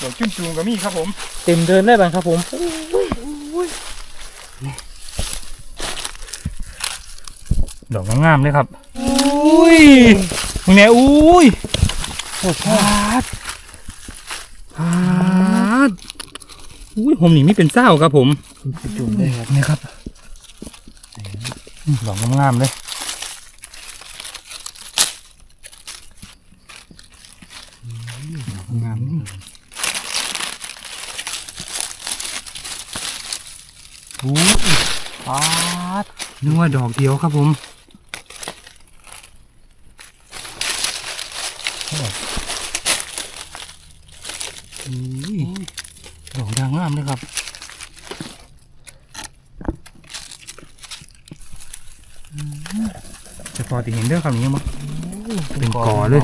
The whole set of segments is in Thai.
ดอกจุ้นจูงก็มีครับผม เต็มเดินได้บ้างครับผมดอกงามๆเลยครับอุ้ยตรงเนี้ยอุ้ยโอ้โหพาดพาดอุ้ยผมนี่มีเป็นเศร้าครับผมจุ่มได้ครับนี่ครับดอกงามๆเลยดอกงามๆนี่อุ้ย ปาด นึกว่าดอกเดียวครับผมอุ้ยดอกยางงามเลยครับจะพอที่เห็นเรื่องคำนี้มั้งเป็นกอเลย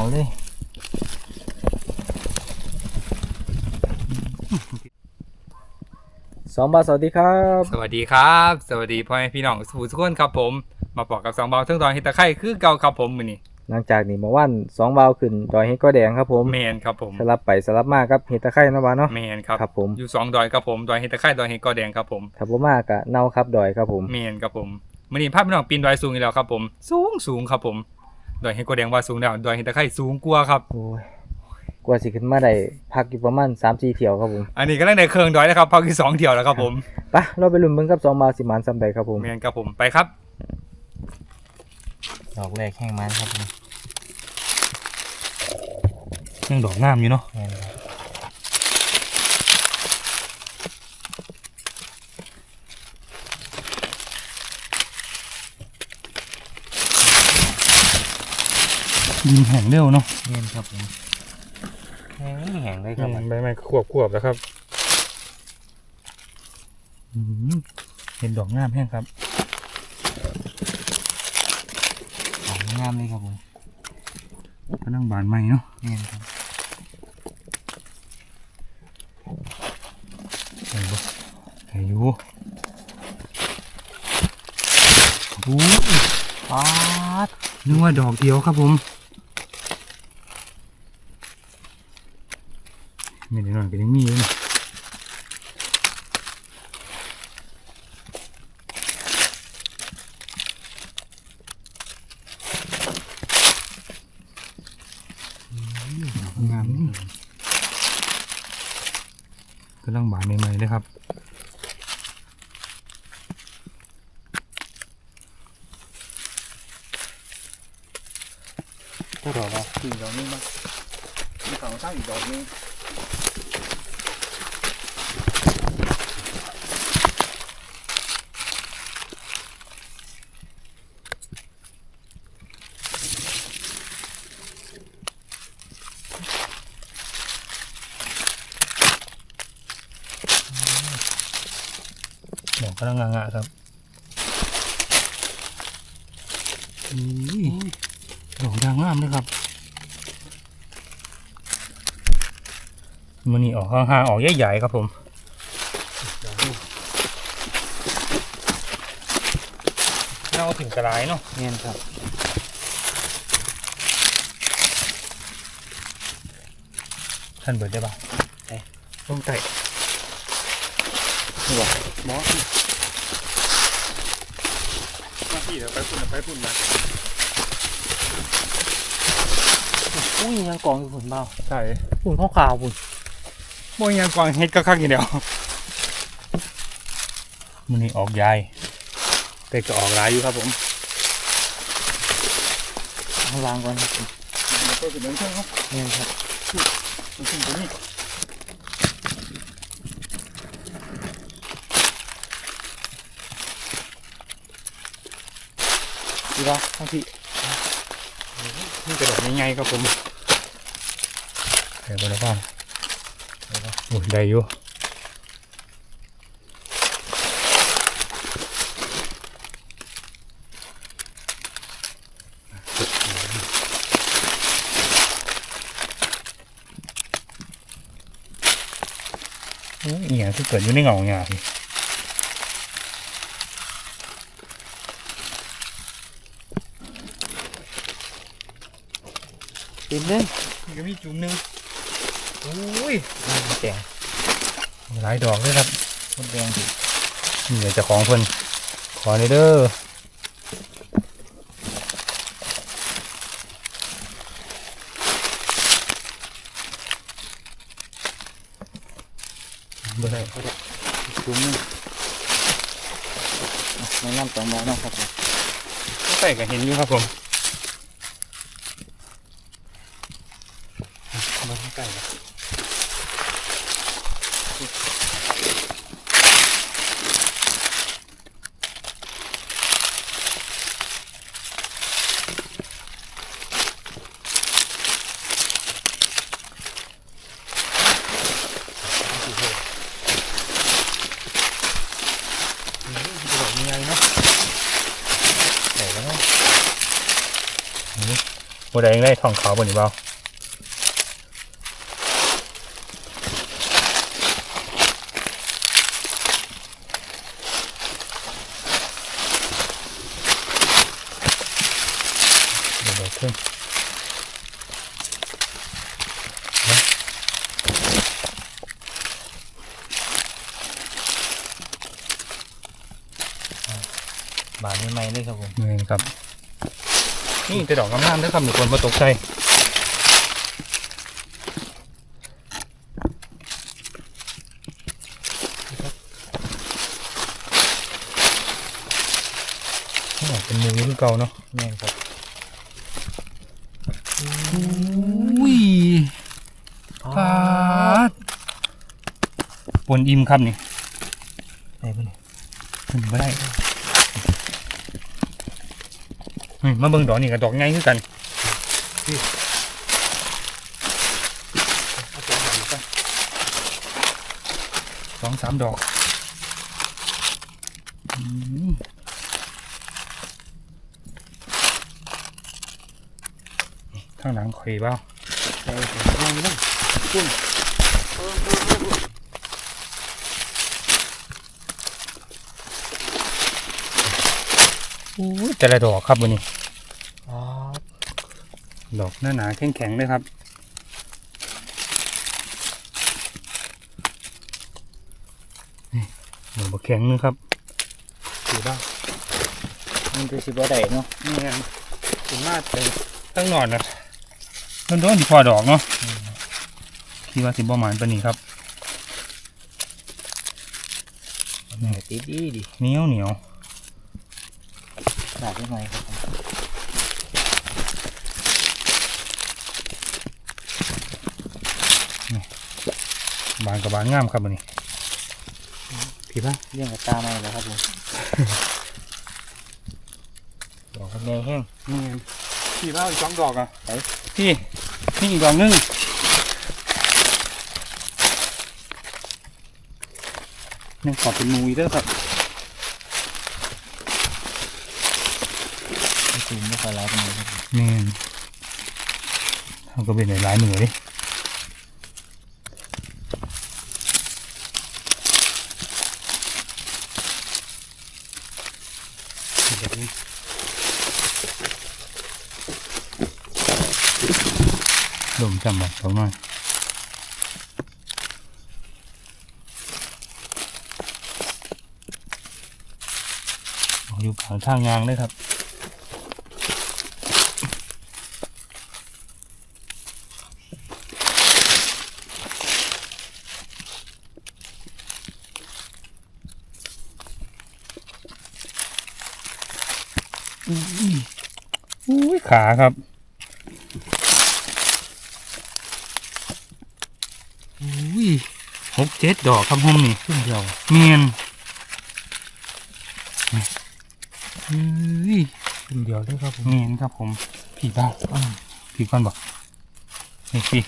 สองบาทสวัสดีครับ สวัสดีครับ สวัสดีพ่อแม่พี่น้องสู่ทุกคนครับผม มาปอกกับสองเบาเทิงดอยเฮดตะไคร่คือเก่าครับผมมือนี้หลังจากนี้เมื่อวันสองบาวขึ้นดอยเฮ็ดก็แดงครับผมเมนครับผมสลับไปสลับมาครับเฮ็ดตะไคร่นะบาเนาะเมนครับครับผมอยู่สองดอยครับผมดอยเฮดตะไคร่ดอยเฮดกอแดงครับผมถ้าบ่มากะเน่าครับดอยครับผมเมนครับผมมือนี้ภาพพี่น้องปีนดอยสูงอีกแล้วครับผม สูงสูงครับผมดอยเฮดกอแดงว่าสูงแล้วดอยเฮดตะไคร่สูงกว่าครับโอ้ย กว่าสิขึ้นมาได้พักอยู่ประมาณ3-4เที่ยวครับผมอันนี้ก็ได้ในเครื่องดอยนะครับพักที่สองเที่ยวแล้วครับผมไปเราไปลุ้นเบิ่งกับสองบาทสิหมานซำใดครับผมเมนครับผมไปครับดอกแรกแห้งมันครับผมยังดอกงามอยู่เนาะแม่นครับดินแห้งเร็วเนาะแม่นครับผม แห้งแห้งเลยครับผมใบไม้ควบควบแล้วครับอืมเห็นดอกงามแห้งครับดอกงามเลยครับผมก็นั่งบานไม้เนาะแม่นครับเห็นบ่เห็นอยู่โอ้ปาดนึกว่าดอกเดียวครับผม ไม่ได้นอนก็ยังมีอยู่นะดอกงามนี่กำลังบานใหม่ๆเลยครับก็ดอว่าสี่ดอกนี้มั้งมีฝั่งข้างอีกดอกนึ กกำลังงะครับอุ้ยดอกยางงามเลยครับมันนี่ออกห่างๆออกใหญ่ๆครับผมเราถึงกระไรเนาะแม่นครับท่านเบิดได้ปะลงไต่ นี่บ่บอสมาพี่เดี๋ยวไปพุ่นไปพุ่นมาอุ้ยยังกองอยู่ฝุ่นเบาใช่ฝุ่นขาวๆฝุ่นโมยยังกวางเฮ็ดก็คักอย่างเดียวมันนี่ออกใหญ่แต่ก็ออกหลายอยู่ครับผมข้างล่างก่อนครับผมตัวสีเหลืองเท่าครับแม่นครับมันขึ้นตัวนี้ ดีป่ะทั้งที่นี่กระดอกง่ายๆครับผมเดี๋ยวไปแล้วบ้างโอ้ยได้อยู่โอ้ยอหย่างที่เกิดอยู่ในเงาหงาพี่ ต็มเลยมันก็มีจุ่มหนึงอุ้ยแดงหลายดอกเลยครับมดแดงดินี่เดี๋ยวเจะของเพิ่นขอเลยเด้อบ่ได้จุ้มไม่น้ำตองมาเนาะครับผมใส่ก็เห็นอยู่ครับผมมาใกล้ๆเลย ดอกยังไงเนาะ ใส่แล้วเนาะ บัวแดงได้ทองขาวบนนี้เปล่าเดี๋ยวเดี๋ยวขึ้น บานไม่ไหมเลยครับผม นี่ครับ นี่จะดอกงามๆด้วยครับมีคนมาตกใจเป็นมือคือเก่าเนาะแม่ครับอุ้ยปาดปนอิ่มครับนี่ ได้ปะเนี่ย ขึ้นไม่ได้เฮ้ย มาเบิ่งดอกนี่กับดอกไงคือกันนี่เอาดอนก่อนสองสามดอกข้างหลังข่อยเปล่าได้ครับเอาเลยคุณอุ้ยแต่ละดอกครับวันนี้ ดอกหน้าหนาแข็งแข็งๆเลยครับนี่ดอกบักแข็งนึงครับถือบ้างมันจะสิบ่ได้เนาะนี่ไงถึงมากเลยตั้งหนอนนะโดนโดนที่พอดอกเนาะคิดว่าสิบ่หมานปานนี้ครับติดดีดิเหนียวเหนียวบาดไม่ไหมครับ บานกับบานงามครับวันนี้พี่บ้างเรื่องกับตาไม่แล้วครับผมดอกแดงแห้งนี่ไงพี่บ้างอีกสองดอกอะไปพี่นี่อีกดอกนึงนี่ขอเป็นมูอีกเด้อครับไม่สูงไม่ค่อยร้ายเป็นไงครับผมนี่เขาก็เป็นหลายๆมือดิดม จำบอกสองหน่อยอยู่กลางทางยางเลยครับอุ้ยขาครับ อุ้ย หกเจ็ดดอกครับผมนี่ขึ้นเดียวเมียนอุ้ยขึ้นเดียวเลยครับผมเมียนครับผมผีบ้าอ้าวผีก่อนบอกนี่ผี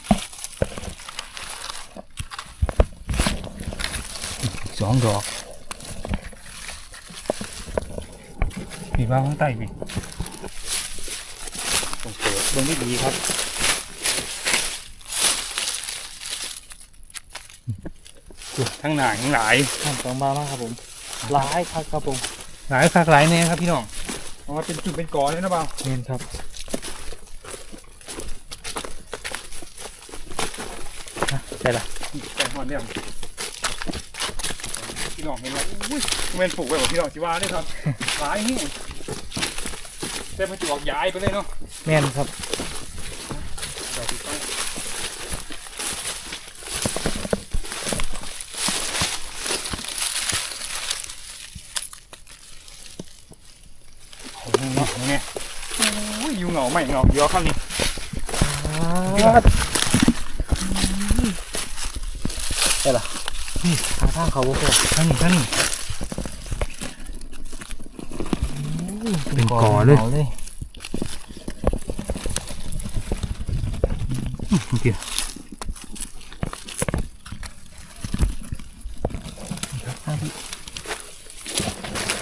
อีกสองดอกผีบ้าข้างใต้พี่ต้องเปิดเบื้องนี้ดีครับ ทั้งหนาทั้งหลายข้ามสองบามากครับผมร้ายครับครับผมหลายคักหลายแน่ครับพี่น้องอ๋อเป็นจุดเป็นกอเลยนะเปล่าเมนครับช่ละแต่หอนเดียวพี่น้องเห็นว่าอุ้ยเวนปลูกไว้บอกพี่น้องสิว่าได้ครับหลายนี่แต่มันจะออกย้ายไปเลยเนาะแม่นครับ ดอกสีฟ้าโอ้โหเนาะเนี่ยโอ้ยอยู่ เงาไม่เงาเยอะครับนี่ใช่ละนี่ทางทางเขาบ่พอท่านนี่ท่านนี่เป็นกอเลยเลยโอเค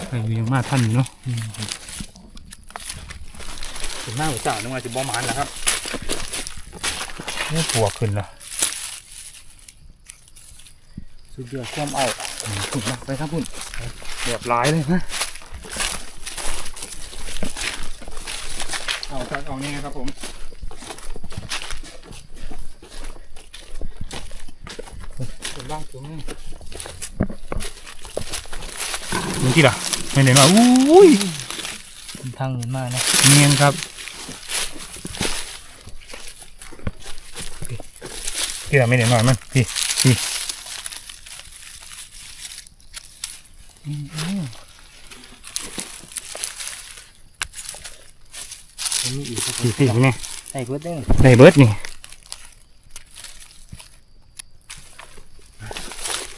ไอ้ยังมาท่านเนาะ หน้าหัวจ่านึกว่าจะบอมันแล้วครับนี่ปวกขึ้นละสุดยอดความเอาขุดมาไปครับพุ่นแบบร้ายเลยนะเอาครับเอานี่นะครับผมเป็นร่างตรงนี้มึงที่ล่ะไม่เห็นว่าอุ้ยทางนี้มานะเนียนครับ ที่เราไม่เห็นหน่อยมันพี่พี่มันมีอีกครับผมพี่พี่นี่ใส่เพื่อเด้งได้เบิร์ดนี่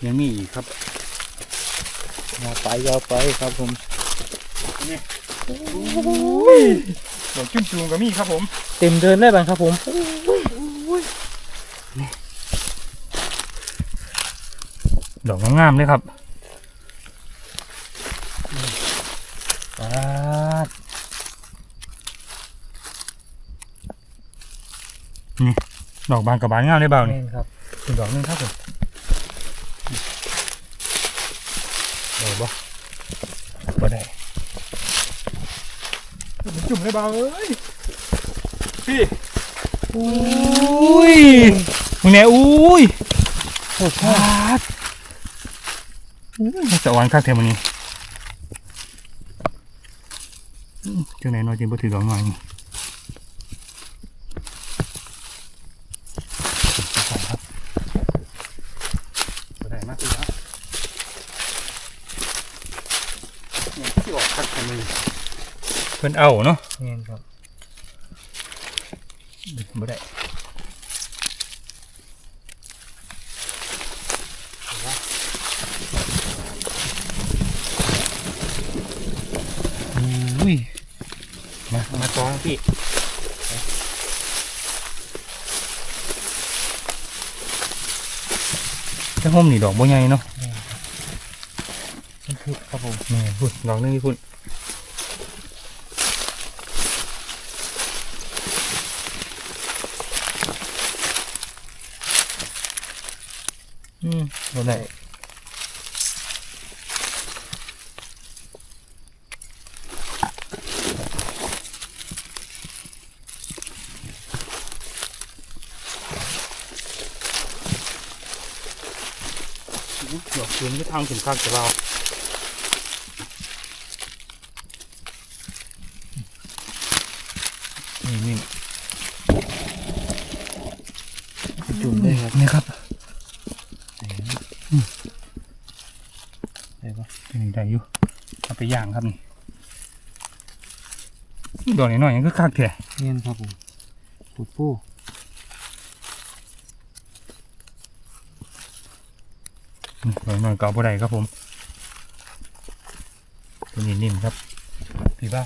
ยังมีอีกครับยาวไปยาวไปครับผมดอกจุ้มจูงก็มีครับผม เต็มเดินได้บ้างครับผม ดอกงามๆเลยครับปาดดอกบานกับบานงามเลยเบาแม่นี่นครับเป็นดอกหนึงครับผมได้บ่บ่ได้จุ่มเลยเบาเอ้ยพี่อุ้ยมึงเนี่ยอุ้ยโอ้โหพาดอุ้ย สวรรค์คักเทมันนี้อืมจังไหนน้อยจริงบ่ถือดอกหน่อยนี่ครับบ่ได้มากเลยครับเนี่ยที่ออกคักเทมันนี้เพิ่นเอาเนาะแม่นครับบ่ได้อุ้ย มามาจองพี่จะห่มนี่ดอกบ่ใหญ่เนาะมันคือครับผมนี่พุ่นดอกหนึงนี่พุ่น อืมบ่ได้ อุ๊ยดอกคืนก็ทางถึงข้างจะเรานี่นี่จุ่มได้ครับนี่ครับได้ปะเป็นได้อยู่เอาไปย่างครับนี่ดอกนิดหน่อยยังก็คักแท้แม่นครับผมปูดปู อืมดอกนิดหน่อยก็เอาบ่ได้ครับผมตัวนี้นิ่มครับพี่บ้า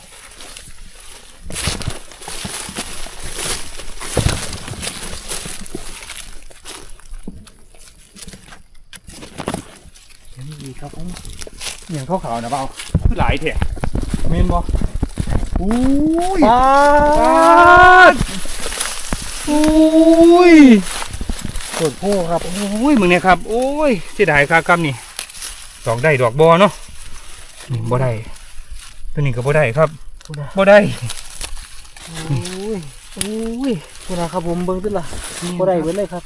ยังมีอีกครับผมอย่างขาวๆนะเปล่าคือหลายแท้เมนบ่อุ้ยปาดอุ้ย ปูดปูครับโอ้ยมึงเนี่ยครับ โอ้ยเสียดายครับกำนี่ดอกได้ดอกบอเนาะนี่บ่ได้ตัวนี้ก็บ่ได้ครับปูดบ่ได้โอ้ยโอ้ยคุณนะครับผมเบิ่งตึ้นล่ะบ่ได้เว้นเลยครับ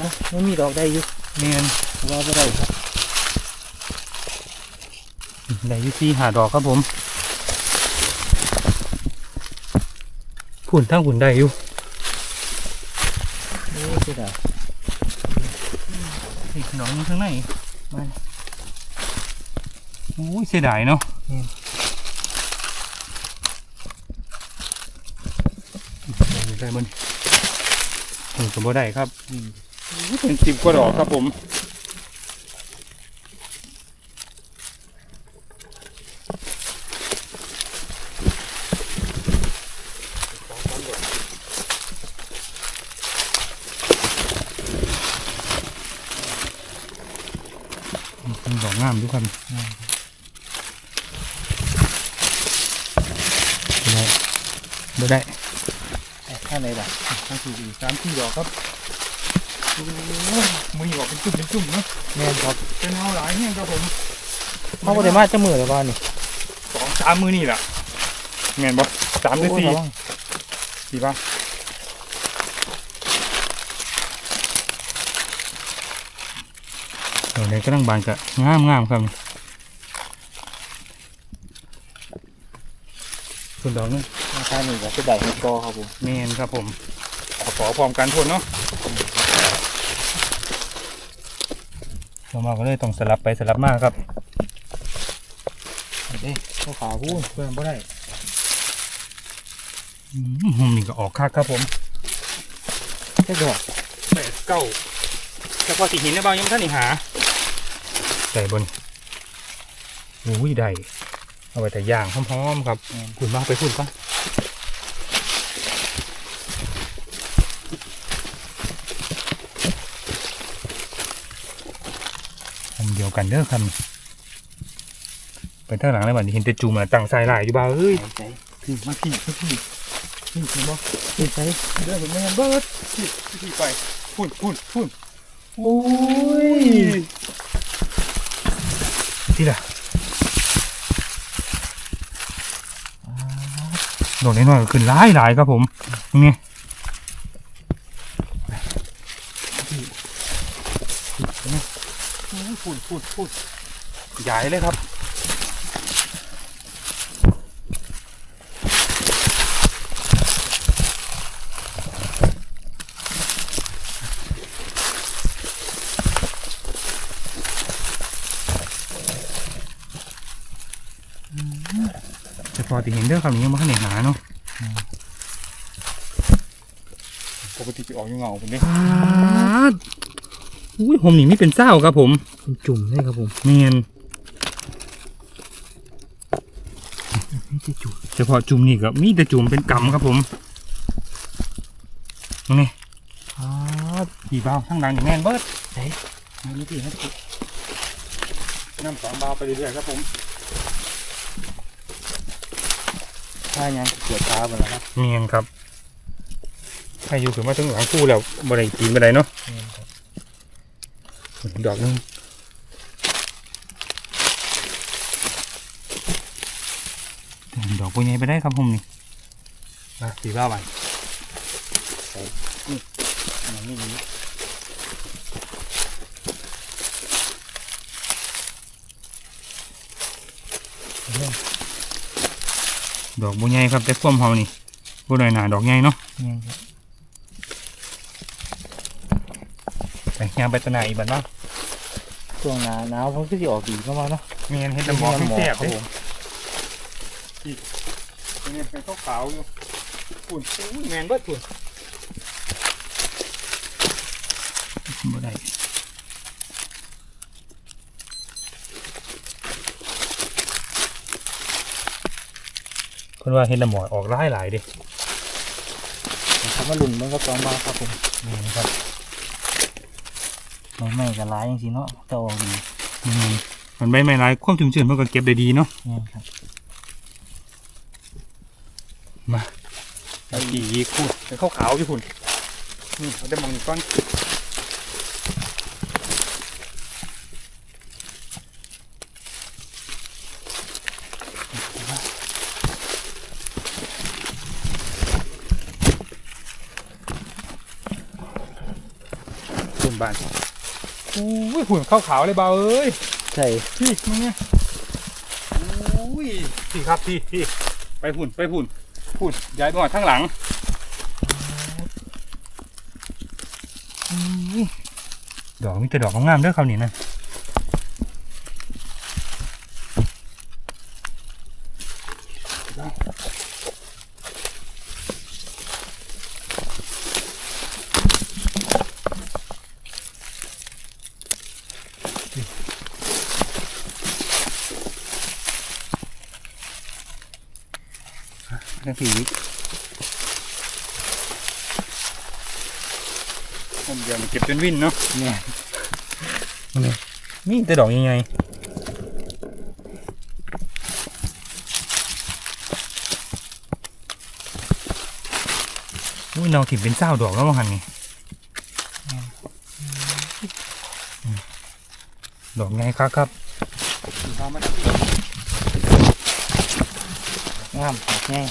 นะไม่มีดอกได้อยู่เนียนว่าบ่ได้ครับได้อยี่ที่หาดอกครับผมผุ่นทั้งผุ่นได้อยู่ โอ้เสียดาย นี่ดอกนี้ข้างในมาโอ้ยเสียดายเนาะได้บนนี่ก็บ่ได้ครับเป็นสิบกว่าดอกครับผมามด้วยครับบ่ได้บ่ได้ข้างในล่ะทั้งสี่อีกสามสี่ดอกครับโอ้ยมือออกเป็นจุ่มเป็นจุ่มเนาะแม่นครับเป็นเอาหลายเนี่ยครับผมเขาบ่ได้มาจะมือแล้วบ่นี่สองสามมือนี่แหละเงี้ยบ่สามหรือสี่โระวังสี่ป่ะ เออในกำลังบานกะงามงามครับส่วนดอกนึงข้างนี้ก็สิได้เฮ็ดกอครับผมเมนครับผมขอขอพร้อมกันพ่นเนาะเรามาก็เลยต้องสลับไปสลับมาครับเด้เขาขาวพูนเพื่อนบ่ได้หมนี่ก็ออกคักครับผมแค่ดอกแปดเก้าแต่พอสีหินในบางยังไม่ทันได้หา ใส่บนอุ้ยได้เอาไปแต่ย่างหอมๆครับคุณมาไปพูดก่อนทำเดียวกันเด้อครับไปทางหลังเลยบัดนี้เห็นแต่จุ่มอะตั้งสายหลายอยู่บ้าเอ้ยหายใจพี่มาพี่มาพี่พี่เห็นบ่หายใจเด้อผมไม่เห็นเบิดพี่พี่ไปพุ่นพุ่นพุ่นโอ้ย ที่ละดอกน้อยๆก็ขึ้นหลายหลายครับผมนี่พุ่นพุ่นพุ่นใหญ่เลยครับ แต่พอติเห็นเรื่องคำนี้ยังไม่ค่อยเห็นหนาเนาะปกติจะออกยังเงาผมเนี่ยอุ้ยผมนี่ไม่เป็นเศร้าครับผมเป็นจุ่มเลยครับผมเนียนนี่จะจุ่มเฉพาะจุ่มนี่ก็มีแต่จุ่มเป็นกำครับผมนี่อ๋อกี่เบาทั้งดังอย่างแน่นเบิดไหนนี่พี่นะน้ำสองเบาไปเรื่อยๆครับผม ถ้ายังเกียดตาหมดแล้วครับเนียนครับให้อยู่ถึงมาถึงหลังคู่แล้วบ่ได้กินบ่ได้เนาะแม่นครับดอกหนึงดอกปุยใหญ่ไปได้ครับผมนี่มาสี่บ้าวันนี่อันนี้ ดอกบุญใหญ่ครับแต่ฟ้มเฮานี่บุหน่อยหนาดอกใหญ่เนาะแม่นครับไปยางไปตะหนาอีกบัดเนาะช่วงหนาหนาวมันก็จะออกดีเข้ามาเนาะเมียนเห็ดน้ำหมอกไม่แซ่บครับเด้ผมเนี่ยเป็นขาวๆอยู่ฝุ่นอุ้ยแมนเบิดฝุ่นบ่ได้ พิ่นว่าเห็ดน้ำหมอกออกหลายหลายๆเดิเขามาหลุนมันก็ตองมาครับผมนี่นะครับไม่ไม่กับร้ายจริงๆเนาะจะออกดีอืมมันใบไม้หลายความชุ่มชื้นเพิ่นก็เก็บได้ดีเนาะแม่นครับมาไอ้อีกพูดเป็นขาวๆอยู่พุ่นนี่เอาได้มองอีกก้อนานโอ้ยหุ่นขาวๆเลยเบาเอ้ยใช่พี่มึงเนี่ยโอ้ยพี่ครับพี่พี่ไปหุ่นไปหุ่นหุ่นย้ายไปหอดข้างหลังอุ้ยดอกมีแต่ดอกงามๆเด้อคราวนี้นะทั้งผีผม เดี๋ยวมันเก็บจนวิ่นเนาะเนี่ยนี่นี่แต่ดอกยังไงอุ้ยเราถิ่มเป็นเศร้าดอกแล้วมั้งหันนี่ดอกไงครับครับงามหักแง่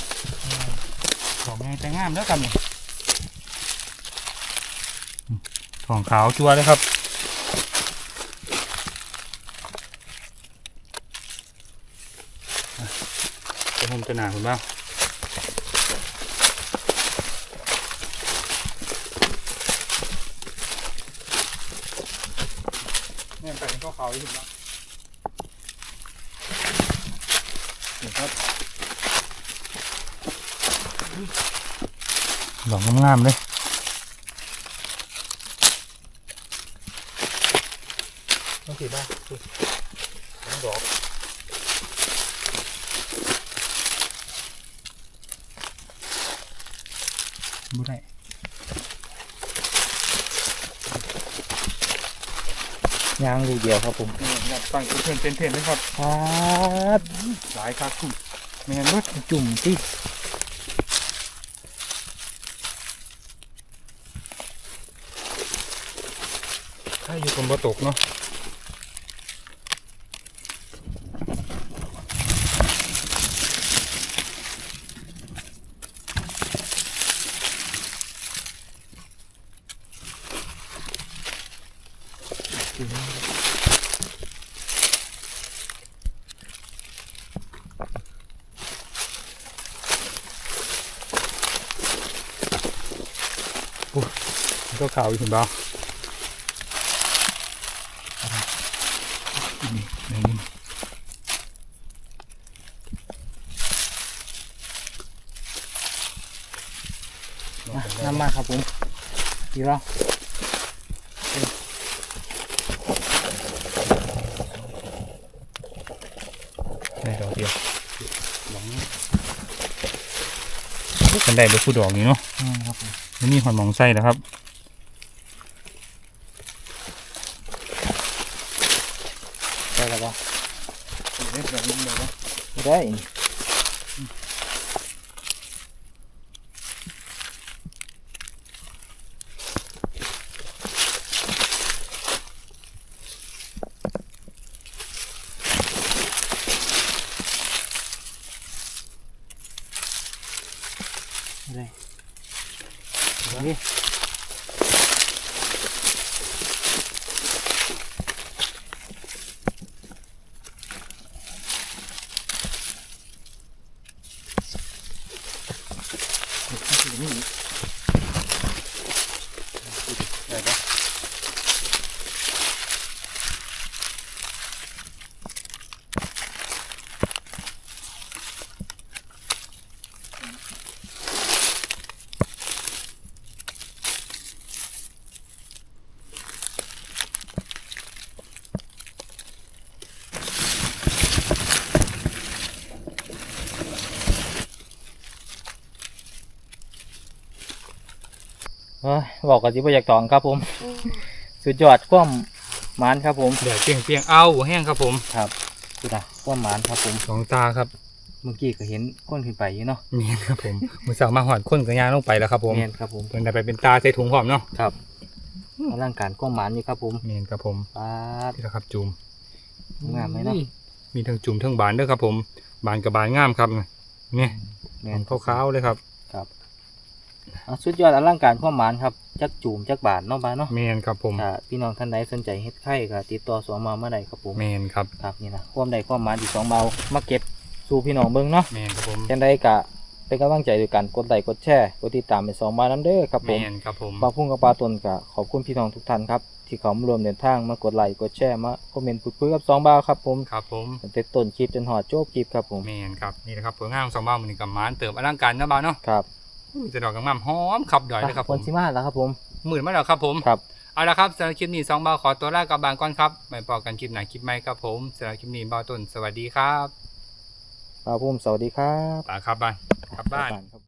ดอกไงแต่งามแล้วกันนี่ ทองขาวจัวเลยครับอะจะผมจะหนาคุณบ้างเนี่ยไปก็ขาวอยู่บ้างนี่ครับดอกงามๆเลยต้อง สีบ้างต้องดอกบุได้ยางลูกเดียวครับผมอยากตั้งเพื่อนเต้นๆเลยครับครับหลายครับคุณแมนเบิดจุ่มที่ถ้าอยู่คนบ่ตกเนาะ มันก็ขาวอยู่เห็นบ่นี่นนี่อะนำมาครับผมดีแล้ว ได้ดอกเดียวหวังกัน ได้เบิดผู้ดอกนี่เนาะอืมครับผมแล้วมีหอนหมองไส้แล้วครับได้แล้วปะเด็ดแบบนี้เลยนะได้ได้นี่ ได้ปะ เอ้ย บอกกันสิบ่อยากตองครับผม สุดยอดความหมานครับผมเดี๋ยวเปียงเปียงๆเอาแห้งครับผมครับคุณนะความหมานครับผมสองตาครับเมื่อกี้ก็เห็นก้นขึ้นไปอยู่เนาะเมียนครับผมมือสาวมาหอดคนกับยางลงไปแล้วครับผมเมียนครับผมเพิ่นได้ไปเป็นตาใส่ถุงหอมเนาะครับอลังการความหมานอยู่ครับผมเมียนครับผมปาดนี่แหละครับจุ่มงามไหมเนาะมีทั้งจุ่มทั้งบานเด้อครับผมบานกับบานงามครับเนี่ยแม่นขาวๆเลยครับครับ อะสุดยอดอลังการความหมานครับจักจูมจักบาทเนาะบ้านเนาะแมนครับผมถ้าพี่น้องท่านใดสนใจเฮ็ดไข่ก็ติดต่อสองมาเมื่อใดครับผมแมนครับครับนี่นะความใดความหมานที่สองเบามาเก็บสู่พี่น้องเบิ่งเนาะแมนครับผมจังใดก็เป็นกำลังใจด้วยกันกดไลค์กดแชร์กดติดตามไปสองมาน้ำเด้อครับแมผมนครับผมปลาพุ่งกับปลาตนก็ขอบคุณพี่น้องทุกท่านครับที่เขามารวมเดินทางมากดไลค์กดแชร์มาคอมเมนต์พูดคุยกับสองบ่าวครับผมครับผมตั้งแต่ต้นคลิปจนหอดจบคลิปครับผมแมนครับนี่นะครับผลงานของสองบ้านมันกับหมานเติมอลังการนะบ้าวเนาะครับอุ้ย จะดอกกังมามหอมขับดอยเลยครับผคนมสิมาแล้วครับผม หมื่นมาแล้วครับผมครับ เอาละครับสำหรับคลิปนี้สองบ้าวขอตัวลากลับบานก่อนครับไปพอกันคลิปไหนคลิปใหม่ครับผมสำหรับคลิปนี้บ้าวต้นสวัสดีครับปลาพุ่มสวัสดีครับ ตาครับบ้านกลับบ้าน ครับ